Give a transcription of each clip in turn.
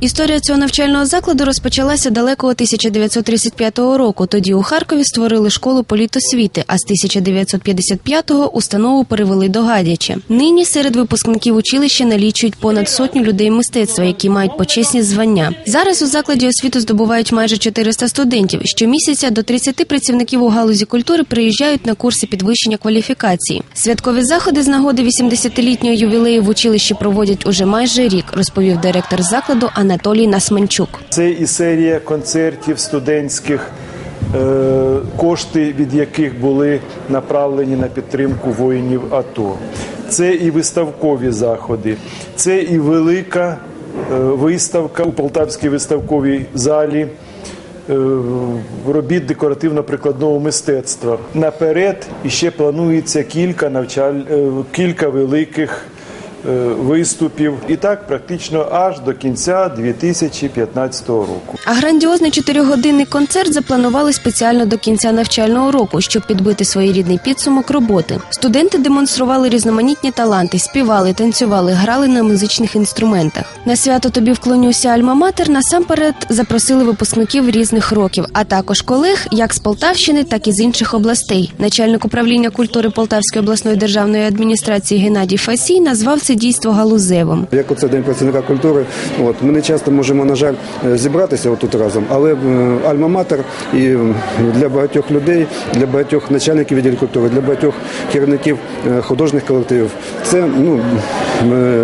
Історія цього навчального закладу розпочалася далекого 1935 року. Тоді у Харкові створили школу політосвіти, а з 1955-го установу перевели до Гадяча. Нині серед випускників училища налічують понад сотню людей мистецтва, які мають почесні звання. Зараз у закладі освіту здобувають майже 400 студентів. Щомісяця до 30 працівників у галузі культури приїжджають на курси підвищення кваліфікації. Святкові заходи з нагоди 80-літнього ювілею в училищі проводять уже майже рік, розповів директор закладу Анатолій Насманчук. Це і серія концертів студентських, е, кошти від яких були направлені на підтримку воїнів АТО. Це і виставкові заходи, це і велика е, виставка у Полтавській виставковій залі. е, Робіт декоративно-прикладного мистецтва наперед іще планується кілька навчаль, кілька великих виступів, і так практично аж до кінця 2015 року. А грандіозний чотирьохгодинний концерт запланували спеціально до кінця навчального року, щоб підбити своєрідний підсумок роботи. Студенти демонстрували різноманітні таланти, співали, танцювали, грали на музичних інструментах. На свято тобі вклонюся Альма-Матер насамперед запросили випускників різних років, а також колег як з Полтавщини, так і з інших областей. Начальник управління культури Полтавської обласної державної адміністрації Геннадій Фасій назвав це дійство галузевим. Як оце день працівника культури, от ми не часто можемо, на жаль, е, зібратися отут разом, але е, альма-матер і для багатьох людей, для багатьох начальників відділів культури, для багатьох керівників е, художніх колективів це ну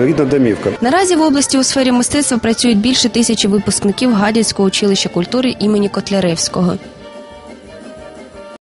рідна домівка. Наразі в області у сфері мистецтва працюють більше тисячі випускників Гадяцького училища культури імені Котляревського.